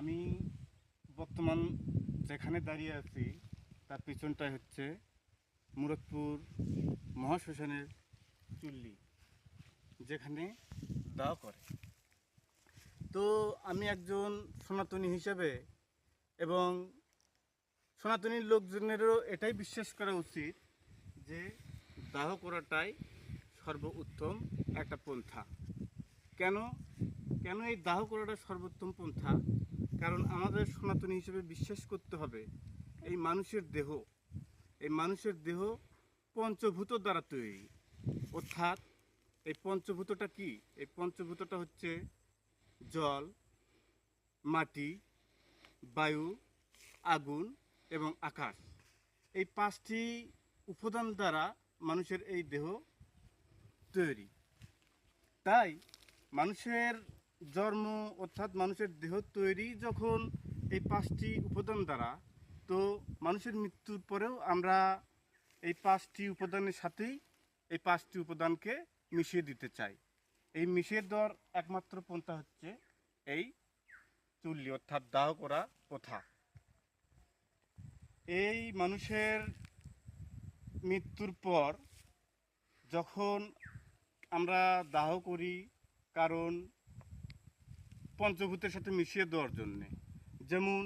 আমি বর্তমান যেখানে দাঁড়িয়ে আছি, তার পিছনটায় হচ্ছে মুরাদপুর মহাশ্মশানের চুল্লি, যেখানে দাহ করে। তো আমি একজন সনাতনী হিসেবে এবং সনাতনী লোকজনেরও এটাই বিশ্বাস করা উচিত যে দাহ করাটাই সর্বোত্তম একটা পন্থা। কেন? কেন এই দাহ করাটা সর্বোত্তম পন্থা? কারণ আমাদের সনাতনী হিসেবে বিশ্বাস করতে হবে, এই মানুষের দেহ, এই মানুষের দেহ পঞ্চভূত দ্বারা তৈরি। অর্থাৎ এই পঞ্চভূতটা কি? এই পঞ্চভূতটা হচ্ছে জল, মাটি, বায়ু, আগুন এবং আকাশ। এই পাঁচটি উপাদান দ্বারা মানুষের এই দেহ তৈরি। তাই মানুষের জন্ম অর্থাৎ মানুষের দেহ তৈরি যখন এই পাঁচটি উপাদান দ্বারা, তো মানুষের মৃত্যুর পরেও আমরা এই পাঁচটি উপাদানের সাথেই এই পাঁচটি উপাদানকে মিশিয়ে দিতে চাই। এই মিশিয়ে দেওয়ার একমাত্র পন্থা হচ্ছে এই চুল্লি অর্থাৎ দাহ করা প্রথা। এই মানুষের মৃত্যুর পর যখন আমরা দাহ করি, কারণ পঞ্চভূতের সাথে মিশিয়ে দেওয়ার জন্যে। যেমন